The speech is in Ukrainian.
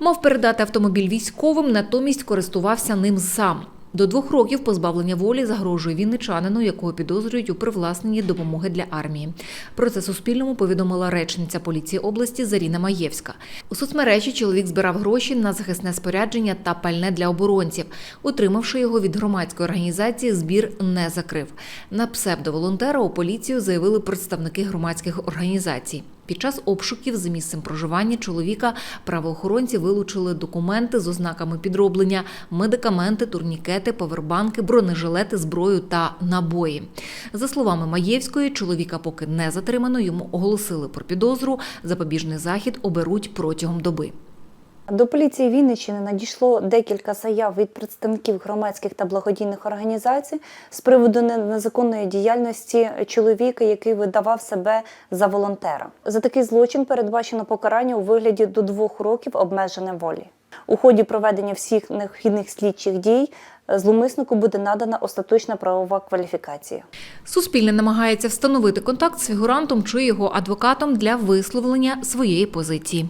Мав передати автомобіль військовим, натомість користувався ним сам. До двох років позбавлення волі загрожує вінничанину, якого підозрюють у привласненні допомоги для армії. Про це Суспільному повідомила речниця поліції області Заріна Маєвська. У соцмережі чоловік збирав гроші на захисне спорядження та пальне для оборонців. Утримавши його від громадської організації, збір не закрив. На псевдоволонтера у поліцію заявили представники громадських організацій. Під час обшуків за місцем проживання чоловіка правоохоронці вилучили документи з ознаками підроблення, медикаменти, турнікети, павербанки, бронежилети, зброю та набої. За словами Маєвської, чоловіка поки не затримано, йому оголосили про підозру. Запобіжний захід оберуть протягом доби. До поліції Вінниччини надійшло декілька заяв від представників громадських та благодійних організацій з приводу незаконної діяльності чоловіка, який видавав себе за волонтера. За такий злочин передбачено покарання у вигляді до двох років обмеження волі. У ході проведення всіх необхідних слідчих дій е, зловмиснику буде надана остаточна правова кваліфікація. Суспільне намагається встановити контакт з фігурантом чи його адвокатом для висловлення своєї позиції.